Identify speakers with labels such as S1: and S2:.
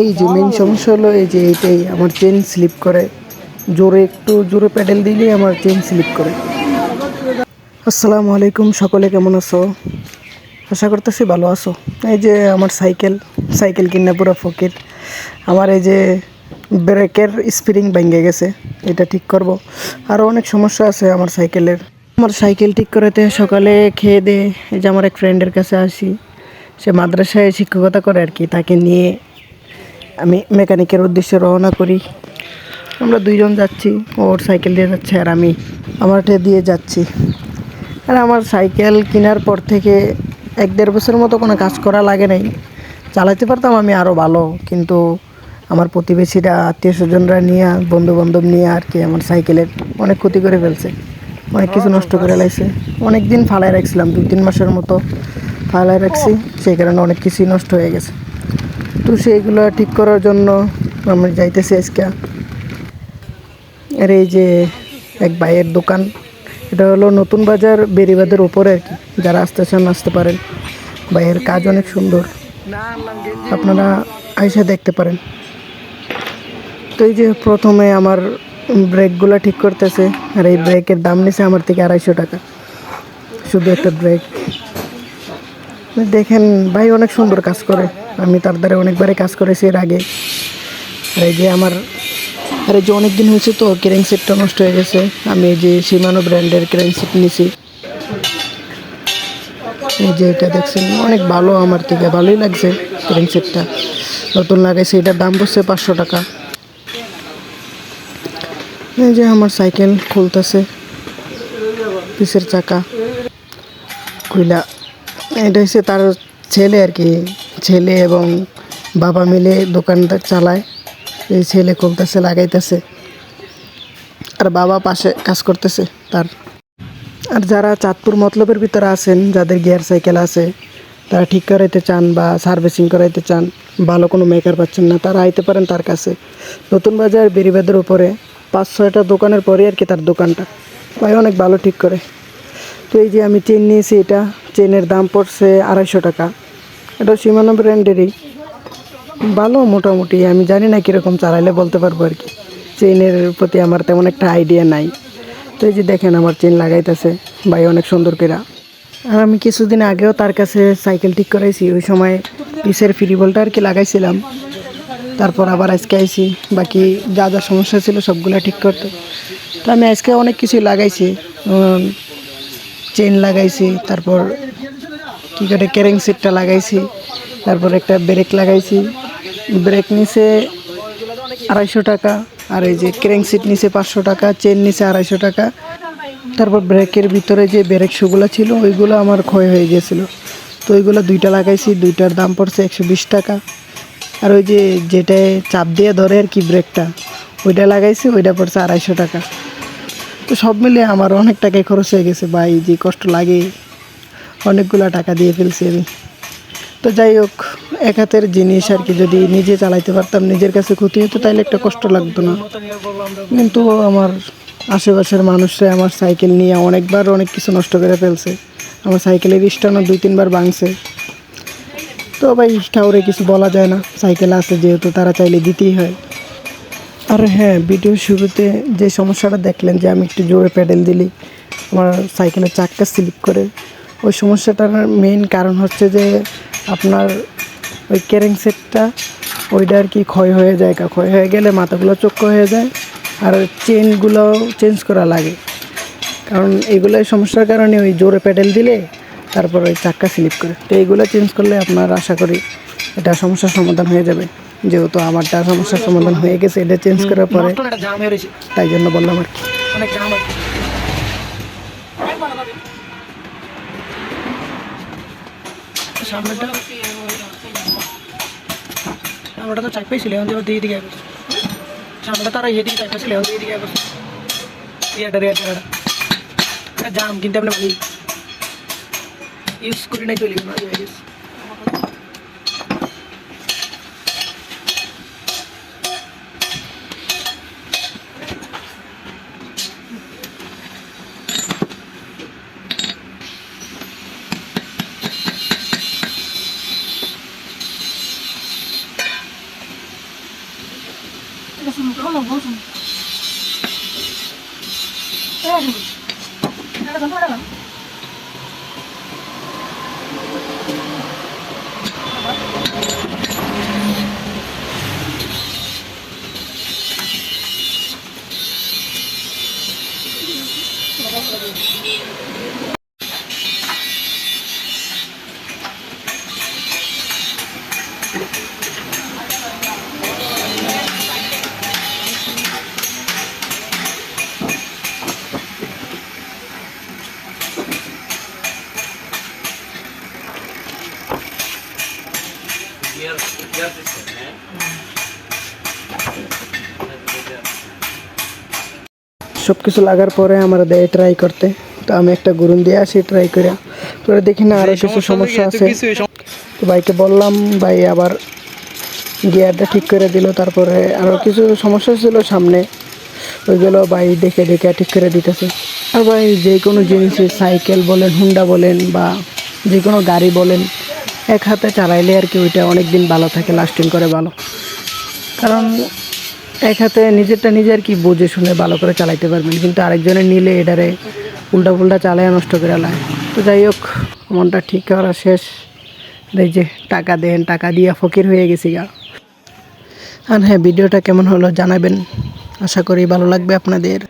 S1: এই যে মেন সমস্যা হলো এই যে এইটাই, আমার চেন স্লিপ করে। জোরে একটু জোরে প্যাডেল দিলেই আমার চেন স্লিপ করে। আসসালামু আলাইকুম, সকলে কেমন আছো? আশা করতেছি ভালো আছো। এই যে আমার সাইকেল সাইকেল কিনে পুরো ফকির। আমার এই যে ব্রেকের স্প্রিং ভেঙে গেছে, এটা ঠিক করব। আরও অনেক সমস্যা আছে আমার সাইকেলের। আমার সাইকেল ঠিক করাতে সকালে খেয়ে দে এই যে আমার এক ফ্রেন্ডের কাছে আসি। সে মাদ্রাসায় শিক্ষকতা করে আর কি, তাকে নিয়ে আমি মেকানিকের উদ্দেশ্যে রওনা করি। আমরা দুইজন যাচ্ছি ওর সাইকেল দিয়ে যাচ্ছে আর আমি আমারটা দিয়ে যাচ্ছি। আর আমার সাইকেল কেনার পর থেকে এক দেড় বছর মতো কোনো কাজ করা লাগে নাই। চালাতে পারতাম আমি আরও ভালো, কিন্তু আমার প্রতিবেশীরা আত্মীয় স্বজনরা নিয়ে বন্ধু বান্ধব নিয়ে আর কি আমার সাইকেলের অনেক ক্ষতি করে ফেলছে, অনেক কিছু নষ্ট করে লাগছে অনেক দিন ফালায় রাখছিলাম দুই তিন মাসের মতো ফালায় রাখছি, সেই কারণে অনেক কিছুই নষ্ট হয়ে গেছে। তো সেইগুলো ঠিক করার জন্য আমি যাইতেছি আজকে। আর এই যে এক ভাইয়ের দোকান, এটা হলো নতুন বাজার বেরিবাদের ওপরে আর কি, যারা আসতে চান আসতে পারেন। ভাইয়ের কাজ অনেক সুন্দর। আপনারা আইসা দেখতে পারেন। তো এই যে প্রথমে আমার ব্রেকগুলো ঠিক করতেছে, আর এই ব্রেকের দাম নিছে আমার থেকে আড়াইশো টাকা। শুধু একটা ব্রেক। দেখেন ভাই অনেক সুন্দর কাজ করে। আমি তার দ্বারা অনেকবারই কাজ করেছি এর আগে। আর এই যে আমার আর এই যে অনেক দিন হয়েছে তো ক্রেন সেটটা নষ্ট হয়ে গেছে। আমি এই যে সীমানো ব্র্যান্ডের ক্রেন সেট নিয়েছি এই যে এটা দেখছেন, অনেক ভালো আমার থেকে, ভালোই লাগছে ক্রেন সেটটা। নতুন লাগাইছে, এটার দাম পড়ছে পাঁচশো টাকা। এই যে আমার সাইকেল খুলতেছে, পিসের চাকা। খুইলা এটা হচ্ছে তার ছেলে আর কি। ছেলে এবং বাবা মিলে দোকানটা চালায়। এই ছেলে খুলতেছে, লাগাইতেছে। আর বাবা পাশে কাজ করতেছে তার। আর যারা চাঁদপুর মতলবের ভিতরে আছেন, যাদের গিয়ার সাইকেল আছে, তারা ঠিক করাইতে চান বা সার্ভিসিং করাইতে চান, ভালো কোনো মেকার পাচ্ছেন না, তারা আইতে পারেন তার কাছে। নতুন বাজার বেরিবাদের উপরে পাঁচ, ছয়টা দোকানের পরে আর কি তার দোকানটা। ভাই, অনেক ভালো ঠিক করে। তো এই যে আমি চেন নিয়েছি এটা চেনের দাম পড়ছে আড়াইশো টাকা। এটা সীমানো ব্র্যান্ডেরই ভালো মোটামুটি, আমি জানি না কীরকম চালাইলে বলতে পারব আর কি। চেনের প্রতি আমার তেমন একটা আইডিয়া নাই। তো এই যে দেখেন আমার চেন লাগাইতেছে, ভাই অনেক সুন্দর করে। আর আমি কিছুদিন আগেও তার কাছে সাইকেল ঠিক করাইছি, ওই সময় পিসের ফ্রি বলটা আর কি লাগাইছিলাম। তারপর আবার আজকে আইছি, বাকি যা যা সমস্যা ছিল সবগুলো ঠিক করতে। তো আমি আজকে অনেক কিছুই লাগাইছি চেন লাগাইছি, তারপর কী করে ক্যারিং সিটটা লাগাইছি, তারপর একটা ব্রেক লাগাইছি। ব্রেক নিচে আড়াইশো টাকা, আর এই যে ক্যারিং সিট নিচে পাঁচশো টাকা চেন নিচে আড়াইশো টাকা। তারপর ব্রেকের ভিতরে যে ব্রেক শুগুলো ছিল, ওইগুলো আমার ক্ষয় হয়ে গেছিল। তো ওইগুলো দুইটা লাগাইছি, দুইটার দাম পড়ছে একশো বিশ টাকা। আর ওই যে যেটায় চাপ দিয়ে ধরে আর কি ব্রেকটা ওইটা লাগাইছি, ওইটা পড়ছে আড়াইশো টাকা। তো সব মিলে আমার অনেক টাকায় খরচ হয়ে গেছে ভাই, যে কষ্ট লাগে, অনেকগুলো টাকা দিয়ে ফেলছি আমি। তো যাই হোক, এক হাতের জিনিস আর কি, যদি নিজে চালাইতে পারতাম, নিজের কাছে ক্ষতি হতো তাহলে একটা কষ্ট লাগতো না। কিন্তু আমার আশেপাশের মানুষরা আমার সাইকেল নিয়ে অনেকবার অনেক কিছু নষ্ট করে ফেলছে। আমার সাইকেলের স্টানও দুই, তিনবার ভাঙছে। তো ভাই, কাউরে কিছু বলা যায় না, সাইকেল আছে যেহেতু, তারা চাইলে দিতেই হয়। আর হ্যাঁ ভিডিও শুরুতে যে সমস্যাটা দেখলেন যে আমি একটু জোরে প্যাডেল দিলি, আমার সাইকেলের চাক্কা স্লিপ করে, ওই সমস্যাটার মেইন কারণ হচ্ছে যে আপনার ওই ক্যারিং সেটটা ওইটা আর কি ক্ষয় হয়ে যায় ক্ষয় হয়ে গেলে মাথাগুলো চক্ক হয়ে যায়, আর চেনগুলো চেঞ্জ করা লাগে। কারণ এইগুলো সমস্যার কারণে ওই জোরে প্যাডেল দিলে, তারপর ওই চাক্কা স্লিপ করে। তো এইগুলো চেঞ্জ করলে আপনার আশা করি এটা সমস্যার সমাধান হয়ে যাবে। যেহেতু আমারটা সমস্যার সমাধান হয়ে গেছে এটা চেঞ্জ করার পরে
S2: এটা জাম হয়ে রয়েছে।
S1: তাই জন্য বললাম আর কি।
S2: অনেক জাম আছে সামনেটা সামনেটা তো চাপ পেয়েছিল এখন এবার দিয়ে দিকে আগেছে সামনেটা তারা এদিকে চাপ পেয়েছিল এখন দিয়ে দিকে আগেছে এটা রে এটা এটা জাম কিন্তু আপনি ভালো ইউজ করি নাই চলি না গেছে এটা শুনুন
S1: সব কিছু লাগার পরে আমরা দেয় ট্রাই করতে। তো আমি একটা গুরুন দিয়ে আসি ট্রাই করে। পরে দেখি না আরও কিছু সমস্যা আছে। তো ভাইকে বললাম ভাই আবার গিয়ারটা ঠিক করে দিল তারপরে আরও কিছু সমস্যা ছিল সামনে। ওইগুলো ভাই দেখে দেখে ঠিক করে দিতেছে। আর ভাই যে কোনো জিনিসই সাইকেল বলেন হুন্ডা বলেন বা যে কোনো গাড়ি বলেন এক হাতে চালাইলে আর কি ওইটা অনেক দিন ভালো থাকে লাস্টিং করে ভালো। কারণ এক হাতে নিজেরটা নিজে আর কি বুঝে শুনে ভালো করে চালাইতে পারবেন, কিন্তু আরেকজনের নিলে এটারে উল্টা পুল্টা চালায় নষ্ট করে লায়। তো যাই হোক, মনটা ঠিক করা শেষ। এই যে টাকা দেন, টাকা দিয়ে ফকির হয়ে গেছি গা। আর হ্যাঁ ভিডিওটা কেমন হলো জানাবেন। আশা করি ভালো লাগবে আপনাদের।